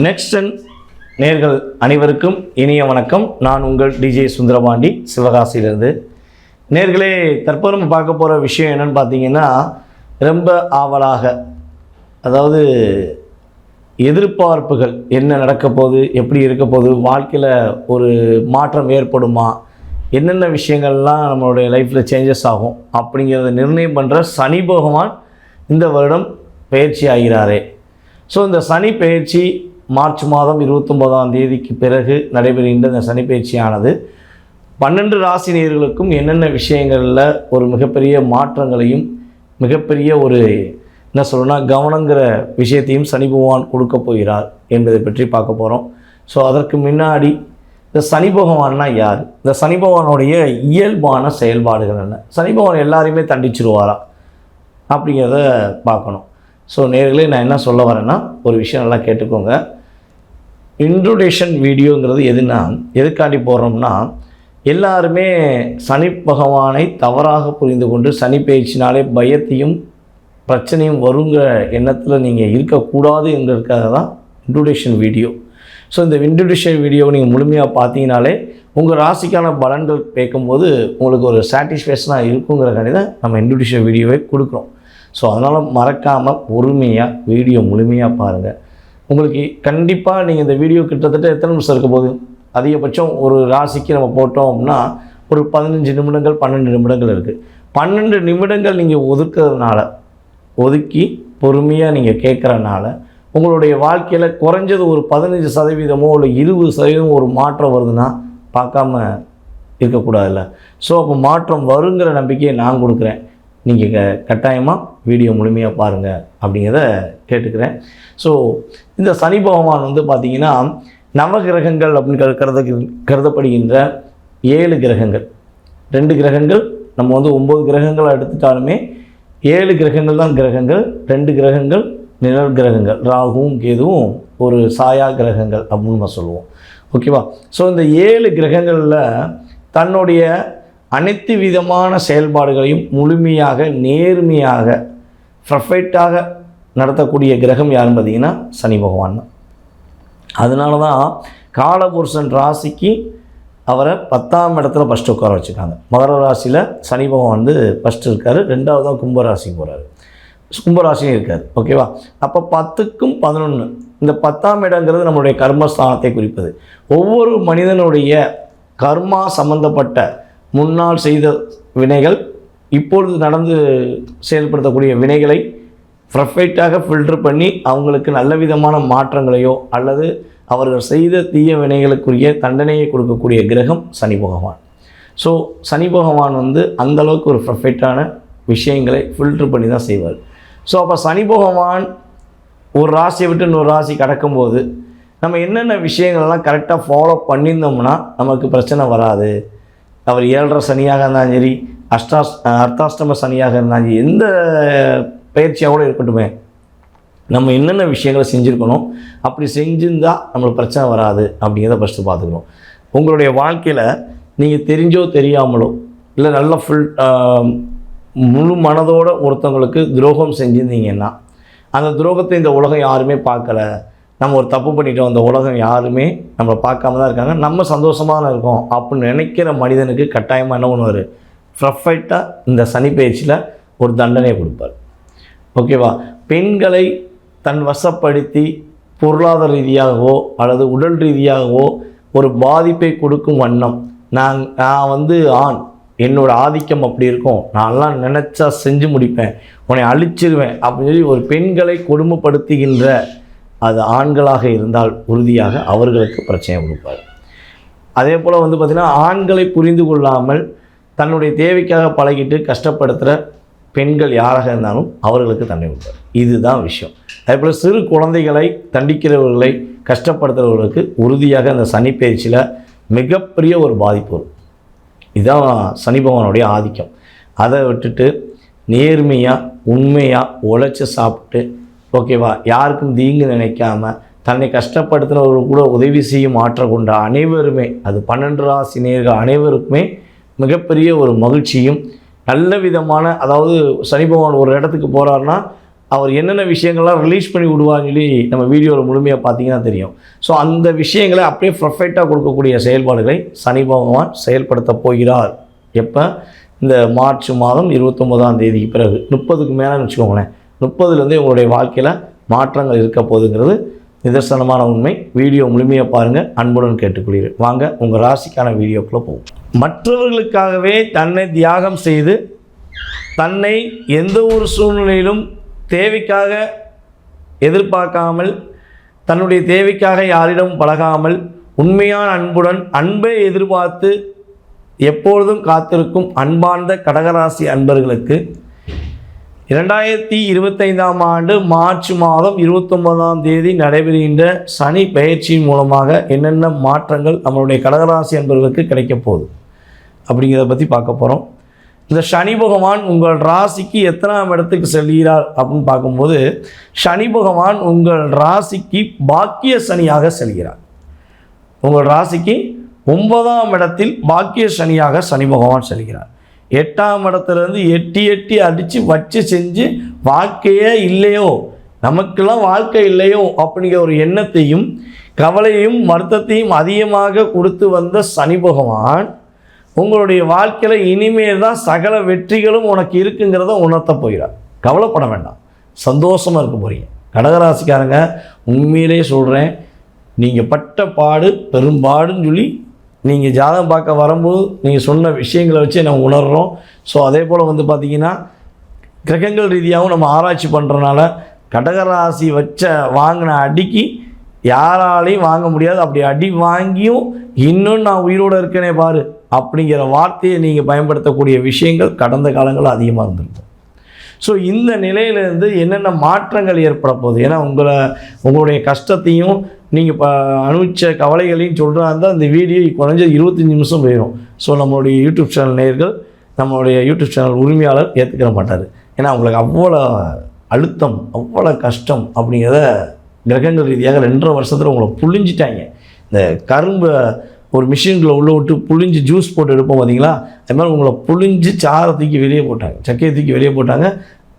Next நேர்கள் அனைவருக்கும் இனிய வணக்கம். நான் உங்கள் டிஜே சுந்தரபாண்டி சிவகாசியிலிருந்து. நேர்களே தற்போது நம்ம பார்க்க போகிற விஷயம் என்னன்னு பார்த்தீங்கன்னா ரொம்ப ஆவலாக அதாவது எதிர்பார்ப்புகள் என்ன நடக்க போகுது எப்படி இருக்க போகுது வாழ்க்கையில் ஒரு மாற்றம் ஏற்படுமா என்னென்ன விஷயங்கள்லாம் நம்மளுடைய லைஃப்பில் சேஞ்சஸ் ஆகும் அப்படிங்கிறத நிர்ணயம் பண்ணுற சனி பகவான் இந்த வருடம் பயிற்சி ஆகிறாரே. ஸோ இந்த சனி பயிற்சி மார்ச் மாதம் இருபத்தொம்போதாம் தேதிக்கு பிறகு நடைபெறுகின்ற இந்த சனிப்பயிற்சியானது. பன்னெண்டு ராசி நேர்களுக்கும் என்னென்ன விஷயங்களில் ஒரு மிகப்பெரிய மாற்றங்களையும் மிகப்பெரிய ஒரு என்ன சொல்லணும்னா கவனங்கிற விஷயத்தையும் சனி பகவான் கொடுக்க போகிறார் என்பதை பற்றி பார்க்க போகிறோம் ஸோ அதற்கு முன்னாடி இந்த சனி பகவான்னா யார்? இந்த சனி பகவானுடைய இயல்பான செயல்பாடுகள் என்ன? சனி பகவான் எல்லாரையுமே தண்டிச்சிருவாரா? அப்படிங்கிறத பார்க்கணும். ஸோ நேர்களே நான் என்ன சொல்ல வரேன்னா ஒரு விஷயம் நல்லா கேட்டுக்கோங்க. இன்ட்ரோடேஷன் வீடியோங்கிறது எதுனா எதுக்காண்டி போகிறோம்னா எல்லாருமே சனி பகவானை தவறாக புரிந்து கொண்டு சனி பயிற்சினாலே பயத்தையும் பிரச்சனையும் வருங்கிற எண்ணத்தில் நீங்கள் இருக்கக்கூடாது என்கிறதுக்காக தான் இன்ட்ரோடேஷன் வீடியோ ஸோ இந்த இன்ட்ரோடேஷன் வீடியோவை நீங்கள் முழுமையாக பார்த்தீங்கனாலே உங்கள் ராசிக்கான பலன்கள் கேட்கும்போது உங்களுக்கு ஒரு சாட்டிஸ்ஃபேக்ஷனாக இருக்குங்கிறக்காண்டி தான் நம்ம இன்ட்ரோடேஷன் வீடியோவை கொடுக்குறோம். ஸோ அதனால் மறக்காமல் பொறுமையாக வீடியோ முழுமையாக பாருங்கள் உங்களுக்கு கண்டிப்பாக நீங்கள் இந்த வீடியோ கிட்டத்தட்ட எத்தனை நிமிஷம் இருக்க போகுது? அதிகபட்சம் ஒரு ராசிக்கு நம்ம போட்டோம் அப்படின்னா ஒரு பதினஞ்சு நிமிடங்கள் பன்னெண்டு நிமிடங்கள் இருக்குது பன்னெண்டு நிமிடங்கள் நீங்கள் ஒதுக்கிறதுனால ஒதுக்கி பொறுமையாக நீங்கள் கேட்குறனால உங்களுடைய வாழ்க்கையில் குறைஞ்சது ஒரு பதினஞ்சு சதவீதமோ இல்லை இருபது சதவீதமோ ஒரு மாற்றம் வருதுன்னா பார்க்காம இருக்கக்கூடாதுல்ல. ஸோ அப்போ மாற்றம் வருங்கிற நம்பிக்கையை நான் கொடுக்குறேன். நீங்கள் க கட்டாயமாக வீடியோ முழுமையாக பாருங்கள் அப்படிங்கிறத கேட்டுக்கிறேன். ஸோ இந்த சனி பகவான் வந்து பார்த்திங்கன்னா நவகிரகங்கள் அப்படின்னு கரு- கருத கருதப்படுகின்ற ஏழு கிரகங்கள். ரெண்டு கிரகங்கள் நம்ம வந்து ஒம்பது கிரகங்களை எடுத்துட்டாலுமே ஏழு கிரகங்கள் தான் கிரகங்கள் ரெண்டு கிரகங்கள் நிழல் கிரகங்கள். ராகுவும் கேதுவும் ஒரு சாயா கிரகங்கள் அப்படின்னு நம்ம சொல்லுவோம். ஓகேவா ஸோ இந்த ஏழு கிரகங்களில் தன்னுடைய அனைத்து விதமான செயல்பாடுகளையும் முழுமையாக நேர்மையாக பர்ஃபெக்டாக நடத்தக்கூடிய கிரகம் யாருன்னு பார்த்தீங்கன்னா சனி பகவான் தான். அதனால தான் காலபுருஷன் ராசிக்கு அவரை பத்தாம் இடத்துல ஃபஸ்ட்டு உட்கார வச்சுருக்காங்க. மகர ராசியில் சனி பகவான் வந்து ஃபஸ்ட்டு இருக்கார் ரெண்டாவது தான் கும்பராசிக்கு போகிறாரு கும்பராசியும் இருக்கார் ஓகேவா அப்போ பத்துக்கும் பதினொன்று இந்த பத்தாம் இடங்கிறது நம்மளுடைய கர்மஸ்தானத்தை குறிப்பது. ஒவ்வொரு மனிதனுடைய கர்மா சம்மந்தப்பட்ட முன்னால் செய்த வினைகள் இப்பொழுது நடந்து செயல்படுத்தக்கூடிய வினைகளை பர்ஃபெக்டாக ஃபில்டர் பண்ணி அவங்களுக்கு நல்ல விதமான மாற்றங்களையோ அல்லது அவர்கள் செய்த தீய வினைகளுக்குரிய தண்டனையை கொடுக்கக்கூடிய கிரகம் சனி பகவான். ஸோ சனி பகவான் வந்து அந்த அளவுக்கு ஒரு ப்ரஃபெக்டான விஷயங்களை ஃபில்டர் பண்ணி தான் செய்வார். ஸோ அப்போ சனி பகவான் ஒரு ராசியை விட்டு இன்னொரு ராசி கடக்கும்போது நம்ம என்னென்ன விஷயங்கள்லாம் கரெக்டாக ஃபாலோ பண்ணியிருந்தோம்னா நமக்கு பிரச்சனை வராது. அவர் ஏழரை சனியாக இருந்தாலும் சரி அஷ்டாஸ் அர்த்தாஷ்டம சனியாக இருந்தாலும் சரி எந்த பயிற்சியாக கூட இருக்கட்டுமே. நம்ம என்னென்ன விஷயங்களை செஞ்சுருக்கணும் அப்படி செஞ்சிருந்தால் நம்மளுக்கு பிரச்சனை வராது அப்படிங்கிறத ஃபஸ்ட்டு பார்த்துக்கணும். உங்களுடைய வாழ்க்கையில் நீங்கள் தெரிஞ்சோ தெரியாமலோ இல்லை நல்ல ஃபுல் முழு மனதோடு ஒருத்தவங்களுக்கு துரோகம் செஞ்சுருந்தீங்கன்னா அந்த துரோகத்தை இந்த உலகம் யாருமே பார்க்கல நம்ம ஒரு தப்பு பண்ணிட்டோம் அந்த உலகம் யாருமே நம்மளை பார்க்காம தான் இருக்காங்க. நம்ம சந்தோஷமாக தான் இருக்கோம். அப்படின்னு நினைக்கிற மனிதனுக்கு கட்டாயமாக என்ன பண்ணுவார்? பர்ஃபெக்டாக இந்த சனி பயிற்சியில் ஒரு தண்டனையை கொடுப்பார். ஓகேவா பெண்களை தன் வசப்படுத்தி பொருளாதார ரீதியாகவோ அல்லது உடல் ரீதியாகவோ ஒரு பாதிப்பை கொடுக்கும் வண்ணம். நான் நான் வந்து ஆண். என்னோடய ஆதிக்கம் அப்படி இருக்கும். நான்லாம் நினச்சா செஞ்சு முடிப்பேன். உன்னை அழிச்சிருவேன். அப்படின்னு சொல்லி ஒரு பெண்களை கொடுமைப்படுத்துகின்ற அது ஆண்களாக இருந்தால் உறுதியாக அவர்களுக்கு பிரச்சனை கொடுப்பார் அதே போல் வந்து பார்த்திங்கன்னா ஆண்களை புரிந்து கொள்ளாமல் தன்னுடைய தேவைக்காக பழகிட்டு கஷ்டப்படுத்துகிற பெண்கள் யாராக இருந்தாலும் அவர்களுக்கு தண்டனை கொடுப்பார் இதுதான் விஷயம். அதே போல் சிறு குழந்தைகளை தண்டிக்கிறவர்களை கஷ்டப்படுத்துகிறவர்களுக்கு உறுதியாக அந்த சனி பயிற்சியில் மிகப்பெரிய ஒரு பாதிப்பு வரும். இதுதான் சனி பகவானுடைய ஆதிக்கம். அதை விட்டுட்டு நேர்மையாக உண்மையாக உழைச்சி சாப்பிட்டு ஓகேவா? யாருக்கும் தீங்கு நினைக்காம தன்னை கஷ்டப்படுத்தினவர்கள் கூட உதவி செய்யும் ஆற்றல் கொண்ட அனைவருமே அது பன்னெண்டு ராசி நேர்கள் அனைவருக்குமே மிகப்பெரிய ஒரு மகிழ்ச்சியும் நல்ல விதமான அதாவது சனி பகவான் ஒரு இடத்துக்கு போகிறாருன்னா அவர் என்னென்ன விஷயங்கள்லாம் ரிலீஸ் பண்ணி விடுவான்னு சொல்லி நம்ம வீடியோவில் முழுமையாக பார்த்தீங்கன்னா தெரியும். ஸோ அந்த விஷயங்களை அப்படியே பர்ஃபெக்டாக கொடுக்கக்கூடிய செயல்பாடுகளை சனி பகவான் செயல்படுத்த போகிறார். எப்போ? இந்த மார்ச் மாதம் இருபத்தொம்போதாம் தேதிக்கு பிறகு. முப்பதுக்கு மேலேன்னு வச்சுக்கோங்களேன். முப்பதுலேருந்தே உங்களுடைய வாழ்க்கையில் மாற்றங்கள் இருக்க போதுங்கிறது நிதர்சனமான உண்மை. வீடியோ முழுமையாக பாருங்கள் அன்புடன் கேட்டுக்கொள்கிறேன். வாங்க உங்கள் ராசிக்கான வீடியோக்குள்ளே போவோம். மற்றவர்களுக்காகவே தன்னை தியாகம் செய்து தன்னை எந்த ஒரு சூழ்நிலையிலும் தேவைக்காக எதிர்பார்க்காமல் தன்னுடைய தேவைக்காக யாரிடம் பழகாமல் உண்மையான அன்புடன் அன்பை எதிர்பார்த்து எப்பொழுதும் காத்திருக்கும் அன்பார்ந்த கடகராசி அன்பர்களுக்கு இரண்டாயிரத்தி இருபத்தைந்தாம் ஆண்டு மார்ச் மாதம் இருபத்தொன்பதாம் தேதி நடைபெறுகின்ற சனி பயிற்சியின் மூலமாக என்னென்ன மாற்றங்கள் நம்மளுடைய கடகராசி என்பவர்களுக்கு கிடைக்கப் போகுது? அப்படிங்கிறத பற்றி பார்க்க போகிறோம் இந்த சனி பகவான் உங்கள் ராசிக்கு எத்தனாம் இடத்துக்கு செல்கிறார் அப்படின்னு பார்க்கும்போது சனி பகவான் உங்கள் ராசிக்கு பாக்கிய சனியாக செல்கிறார். உங்கள் ராசிக்கு ஒன்பதாம் இடத்தில் பாக்கிய சனியாக சனி பகவான் செல்கிறார். எட்டாம் இடத்துலேருந்து எட்டி எட்டி அடித்து வச்சு செஞ்சு வாழ்க்கையே இல்லையோ? நமக்கெல்லாம் வாழ்க்கை இல்லையோ? அப்படிங்கிற ஒரு எண்ணத்தையும் கவலையும் வருத்தத்தையும் அதிகமாக கொடுத்து வந்த சனி பகவான் உங்களுடைய வாழ்க்கையில் இனிமேல் தான் சகல வெற்றிகளும் உனக்கு இருக்குங்கிறத உணர்த்த போகிறார். கவலைப்பட வேண்டாம். சந்தோஷமாக இருக்க போகிறீங்க கடகராசிக்காரங்க உண்மையிலே சொல்கிறேன் நீங்கள் பட்ட பாடு பெரும்பாடுன்னு சொல்லி நீங்கள் ஜாதகம் பார்க்க வரும்போது நீங்கள் சொன்ன விஷயங்களை வச்சு நம்ம உணர்கிறோம் ஸோ அதே போல் வந்து பார்த்திங்கன்னா கிரகங்கள் ரீதியாகவும் நம்ம ஆராய்ச்சி பண்ணுறனால கடகராசி வச்ச வாங்கின அடிக்கு யாராலையும் வாங்க முடியாது. அப்படி அடி வாங்கியும் இன்னும் நான் உயிரோடு இருக்கேனே பாரு அப்படிங்கிற வார்த்தையை நீங்கள் பயன்படுத்தக்கூடிய விஷயங்கள் கடந்த காலங்களில் அதிகமாக இருந்திருக்கும். ஸோ இந்த நிலையிலேருந்து என்னென்ன மாற்றங்கள் ஏற்பட போகுது? ஏன்னா உங்களை உங்களுடைய கஷ்டத்தையும் நீங்கள் இப்போ அனுபவிச்ச கவலைகளையும் சொல்கிறா இருந்தால் இந்த வீடியோ குறைஞ்சது இருபத்தஞ்சி நிமிஷம் போயிடும் ஸோ நம்மளுடைய யூடியூப் சேனல் நேயர்கள் நம்மளுடைய யூடியூப் சேனல் உரிமையாளர் ஏற்றுக்கிற மாட்டார். ஏன்னா அவங்களுக்கு அவ்வளோ அழுத்தம் அவ்வளோ கஷ்டம் அப்படிங்கிறத கிரகங்கள் ரீதியாக ரெண்டரை வருஷத்தில் உங்களை புழிஞ்சிட்டாங்க. இந்த கரும்பை ஒரு மிஷின்குள்ளே உள்ளே விட்டு புழிஞ்சு ஜூஸ் போட்டு எடுப்போம் பார்த்தீங்களா? அது மாதிரி உங்களை புழிஞ்சு சாரை தூக்கி வெளியே போட்டாங்க. சக்கையை தூக்கி வெளியே போட்டாங்க.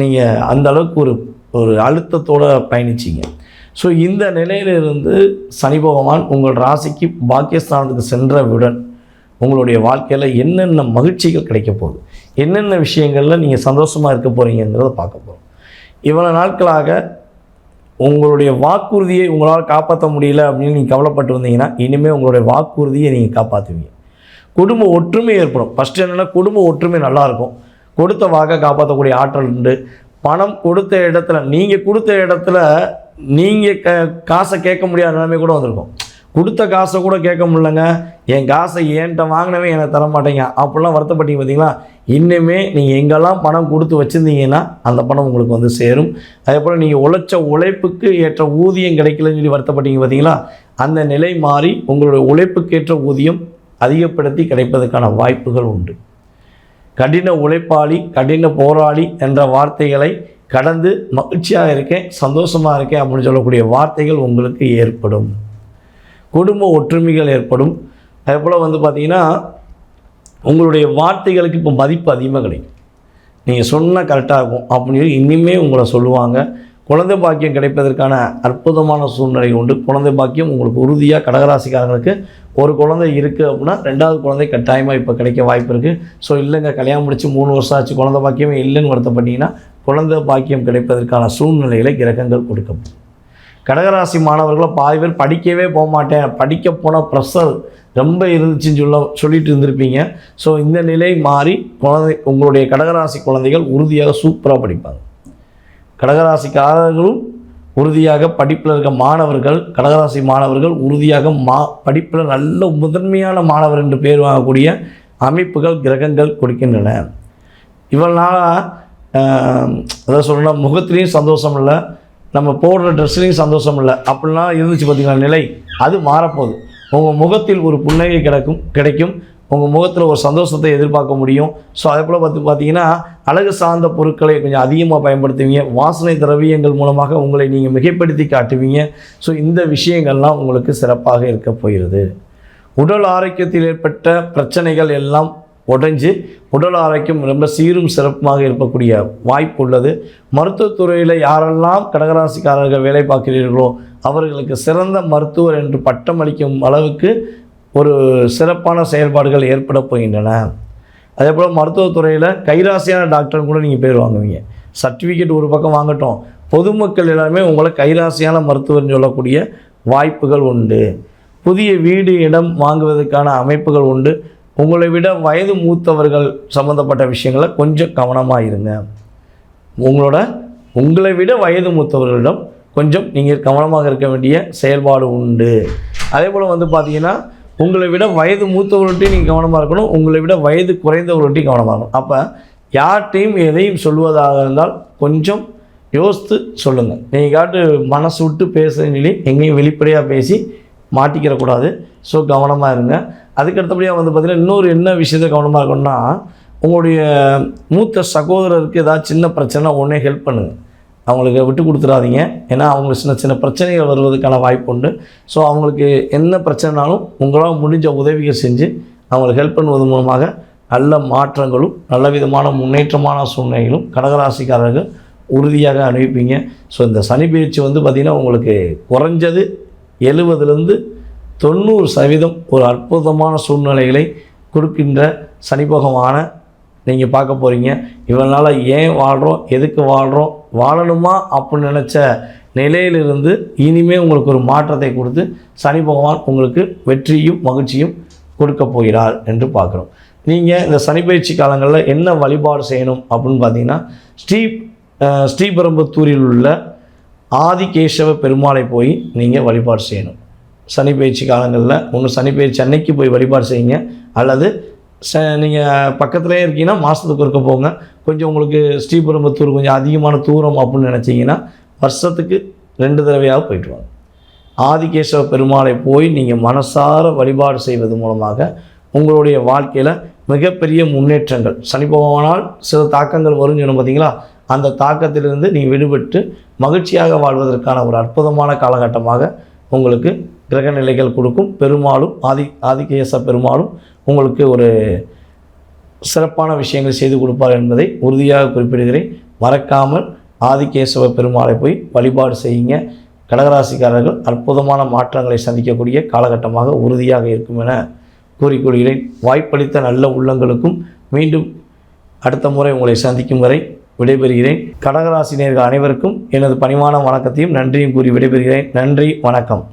நீங்கள் அந்த அளவுக்கு ஒரு ஒரு அழுத்தத்தோடு பயணிச்சிங்க. ஸோ இந்த நிலையிலிருந்து சனி பகவான் உங்கள் ராசிக்கு பாக்கியஸ்தானத்துக்கு சென்றவுடன் உங்களுடைய வாழ்க்கையில் என்னென்ன மகிழ்ச்சிகள் கிடைக்க போகுது? என்னென்ன விஷயங்களில் நீங்கள் சந்தோஷமாக இருக்க போகிறீங்கிறத பார்க்க போகிறோம் இவ்வளோ நாட்களாக உங்களுடைய வாக்குறுதியை உங்களால் காப்பாற்ற முடியல அப்படின்னு நீங்கள் கவலைப்பட்டு வந்தீங்கன்னா இனிமேல் உங்களுடைய வாக்குறுதியை நீங்கள் காப்பாற்றுவீங்க குடும்ப ஒற்றுமை ஏற்படும். ஃபஸ்ட்டு என்னென்னா குடும்ப ஒற்றுமை நல்லாயிருக்கும். கொடுத்த வாக்கை காப்பாற்றக்கூடிய ஆற்றல் உண்டு. பணம் கொடுத்த இடத்துல நீங்கள் கொடுத்த இடத்துல நீங்கள் க காசை கேட்க முடியாத நிலைமை கூட வந்திருக்கும். கொடுத்த காசை கூட கேட்க முடியலங்க. என் காசை ஏன்ட்ட வாங்கினவே எனக்கு தர மாட்டேங்க. அப்படிலாம் வருத்தப்பட்டீங்க பார்த்தீங்களா? இன்னுமே நீங்கள் எங்கெல்லாம் பணம் கொடுத்து வச்சுருந்தீங்கன்னா அந்த பணம் உங்களுக்கு வந்து சேரும். அதே போல் நீங்கள் உழைச்ச உழைப்புக்கு ஏற்ற ஊதியம் கிடைக்கலன்னு சொல்லி வருத்தப்பட்டீங்க பார்த்தீங்களா? அந்த நிலை மாறி உங்களுடைய உழைப்புக்கு ஏற்ற ஊதியம் அதிகப்படுத்தி கிடைப்பதற்கான வாய்ப்புகள் உண்டு. கடின உழைப்பாளி கடின போராளி என்ற வார்த்தைகளை கடந்து மகிழ்ச்சியாக இருக்கேன் சந்தோஷமாக இருக்கேன் அப்படின்னு சொல்லக்கூடிய வார்த்தைகள் உங்களுக்கு ஏற்படும். குடும்ப ஒற்றுமைகள் ஏற்படும். அதே போல் வந்து பார்த்திங்கன்னா உங்களுடைய வார்த்தைகளுக்கு இப்போ மதிப்பு அதிகமாக கிடைக்கும். நீங்கள் சொன்னால் கரெக்டாக இருக்கும் அப்படின்னு சொல்லி இனிமேல் உங்களை சொல்லுவாங்க. குழந்தை பாக்கியம் கிடைப்பதற்கான அற்புதமான சூழ்நிலை உண்டு. குழந்தை பாக்கியம் உங்களுக்கு உறுதியாக கடகராசிக்காரங்களுக்கு ஒரு குழந்தை இருக்குது அப்படின்னா ரெண்டாவது குழந்தை கட்டாயமாக இப்போ கிடைக்க வாய்ப்பு இருக்குது ஸோ இல்லைங்க கல்யாணம் முடிச்சு மூணு வருஷம் ஆச்சு குழந்தை பாக்கியமே இல்லைன்னு வருத்தப்பட்டீங்கன்னா குழந்தை பாக்கியம் கிடைப்பதற்கான சூழ்நிலைகளை கிரகங்கள் கொடுக்கும். கடகராசி மாணவர்களை பாதி பேர் படிக்கவே போக மாட்டேன். படிக்க போன ப்ரெஷர் ரொம்ப இருந்துச்சுன்னு சொல்ல சொல்லிட்டு இருந்திருப்பீங்க. ஸோ இந்த நிலை மாறி குழந்தை உங்களுடைய கடகராசி குழந்தைகள் உறுதியாக சூப்பராக படிப்பாங்க. கடகராசிக்காரர்களும் உறுதியாக படிப்பில் இருக்க மாணவர்கள் கடகராசி மாணவர்கள் உறுதியாக மா படிப்பில் நல்ல முதன்மையான மாணவர் என்று பேர் வாங்கக்கூடிய அமைப்புகள் கிரகங்கள் கொடுக்கின்றன. இவ்வளோ நாளாக அதை சொல்லணும் முகத்துலேயும் சந்தோஷம் இல்லை நம்ம போடுற ட்ரெஸ்லேயும் சந்தோஷம் இல்லை அப்படிலாம் இருந்துச்சு பார்த்தீங்களா நிலை. அது மாறப்போகுது. உங்கள் முகத்தில் ஒரு புன்னகை கிடைக்கும் கிடைக்கும். உங்கள் முகத்தில் ஒரு சந்தோஷத்தை எதிர்பார்க்க முடியும். ஸோ அதே போல் பார்த்து பார்த்தீங்கன்னா அழகு சார்ந்த பொருட்களை கொஞ்சம் அதிகமாக பயன்படுத்துவீங்க. வாசனை திரவியங்கள் மூலமாக உங்களை நீங்கள் மிகைப்படுத்தி காட்டுவீங்க. ஸோ இந்த விஷயங்கள்லாம் உங்களுக்கு சிறப்பாக இருக்க போகிறது. உடல் ஆரோக்கியத்தில் ஏற்பட்ட பிரச்சனைகள் எல்லாம் உடைஞ்சு உடல் ஆரோக்கியம் ரொம்ப சீரும் சிறப்புமாக இருக்கக்கூடிய வாய்ப்பு உள்ளது. மருத்துவத்துறையில் யாரெல்லாம் கடகராசிக்காரர்கள் வேலை பார்க்கிறீர்களோ அவர்களுக்கு சிறந்த மருத்துவர் என்று பட்டம் அளிக்கும் அளவுக்கு ஒரு சிறப்பான செயல்பாடுகள் ஏற்பட போகின்றன. அதே போல் மருத்துவத்துறையில் கைராசியான டாக்டர்னு கூட நீங்கள் பேர் வாங்குவீங்க. சர்டிஃபிகேட் ஒரு பக்கம் வாங்கட்டும். பொதுமக்கள் எல்லாருமே உங்களை கைராசியான மருத்துவர்னு சொல்லக்கூடிய வாய்ப்புகள் உண்டு. புதிய வீடு இடம் வாங்குவதற்கான அமைப்புகள் உண்டு. உங்களை விட வயது மூத்தவர்கள் சம்மந்தப்பட்ட விஷயங்களை கொஞ்சம் கவனமாக இருங்க. உங்களோட உங்களை விட வயது மூத்தவர்களிடம் கொஞ்சம் நீங்கள் கவனமாக இருக்க வேண்டிய செயல்பாடு உண்டு. அதே போல் வந்து பார்த்தீங்கன்னா உங்களை விட வயது மூத்தவர்கள்ட்டையும் நீங்கள் கவனமாக இருக்கணும் உங்களை விட வயது குறைந்தவர்கள்ட்டையும் கவனமாக இருக்கணும். அப்போ யார்கிட்டையும் எதையும் சொல்வதாக இருந்தால் கொஞ்சம் யோசித்து சொல்லுங்கள் நீங்கள் காட்டு மனசு விட்டு பேசுன்னு சொல்லி எங்கேயும் வெளிப்படையாக பேசி மாட்டிக்கிறக்கூடாது ஸோ கவனமாக இருங்க. அதுக்கடுத்தபடியாக வந்து பார்த்திங்கன்னா இன்னொரு என்ன விஷயத்தை கவனமாக இருக்கணும்னா உங்களுடைய மூத்த சகோதரருக்கு ஏதாவது சின்ன பிரச்சனை உடனே ஹெல்ப் பண்ணுங்கள் அவங்களுக்கு விட்டு கொடுத்துடாதீங்க. ஏன்னா அவங்களுக்கு சின்ன சின்ன பிரச்சனைகள் வருவதற்கான வாய்ப்பு உண்டு. ஸோ அவங்களுக்கு என்ன பிரச்சனைனாலும் உங்களால் முடிஞ்ச உதவிகள் செஞ்சு அவங்களுக்கு ஹெல்ப் பண்ணுவது மூலமாக நல்ல மாற்றங்களும் நல்ல விதமான முன்னேற்றமான சூழ்நிலைகளும் கடகராசிக்காரர்கள் உறுதியாக அனுப்பிப்பீங்க ஸோ இந்த சனி பயிற்சி வந்து பார்த்திங்கன்னா உங்களுக்கு குறைஞ்சது எழுபதுலேருந்து தொண்ணூறு சதவீதம் ஒரு அற்புதமான சூழ்நிலைகளை கொடுக்கின்ற சனிபகவானை நீங்கள் பார்க்க போகிறீங்க இவனால் ஏன் வாழ்கிறோம் எதுக்கு வாழ்கிறோம் வாழணுமா? அப்படின்னு நினச்ச நிலையிலிருந்து இனிமேல் உங்களுக்கு ஒரு மாற்றத்தை கொடுத்து சனி பகவான் உங்களுக்கு வெற்றியும் மகிழ்ச்சியும் கொடுக்க போகிறார் என்று பார்க்குறோம். நீங்கள் இந்த சனி பயிற்சி காலங்களில் என்ன வழிபாடு செய்யணும் அப்படின்னு பார்த்தீங்கன்னா ஸ்ரீ ஸ்ரீபெரும்புத்தூரில் உள்ள ஆதிகேசவ பெருமாளை போய் நீங்கள் வழிபாடு செய்யணும். சனி பயிற்சி காலங்களில் ஒன்று சனி பயிற்சி அன்னைக்கு போய் வழிபாடு செய்யுங்க. அல்லது ச நீங்கள் பக்கத்துலேயே இருக்கீங்கன்னா மாதத்துக்கு ஒருக்க போங்க. கொஞ்சம் உங்களுக்கு ஸ்ரீபெரும்புத்தூர் கொஞ்சம் அதிகமான தூரம் அப்படின்னு நினச்சிங்கன்னா வருஷத்துக்கு ரெண்டு தடவையாக போயிட்டு வாங்க. ஆதிகேசவ பெருமாளை போய் நீங்கள் மனசார வழிபாடு செய்வது மூலமாக உங்களுடைய வாழ்க்கையில் மிகப்பெரிய முன்னேற்றங்கள். சனி பகவானால் சில தாக்கங்கள் வரும் சொன்னோம் பார்த்தீங்களா அந்த தாக்கத்திலிருந்து நீங்கள் விடுபட்டு மகிழ்ச்சியாக வாழ்வதற்கான ஒரு அற்புதமான காலகட்டமாக உங்களுக்கு கிரக நிலைகள் கொடுக்கும். பெருமாளும் ஆதி ஆதிகேச பெருமாளும் உங்களுக்கு ஒரு சிறப்பான விஷயங்கள் செய்து கொடுப்பார் என்பதை உறுதியாக குறிப்பிடுகிறேன். மறக்காமல் ஆதிகேசவ பெருமாளை போய் வழிபாடு செய்யுங்க. கடகராசிக்காரர்கள் அற்புதமான மாற்றங்களை சந்திக்கக்கூடிய காலகட்டமாக உறுதியாக இருக்கும் என கூறிக்கொள்கிறேன். வாய்ப்பளித்த நல்ல உள்ளங்களுக்கும் மீண்டும் அடுத்த முறை உங்களை சந்திக்கும் வரை விடைபெறுகிறேன். கடகராசினியர்கள் அனைவருக்கும் எனது பணிவான வணக்கத்தையும் நன்றியும் கூறி விடைபெறுகிறேன். நன்றி வணக்கம்.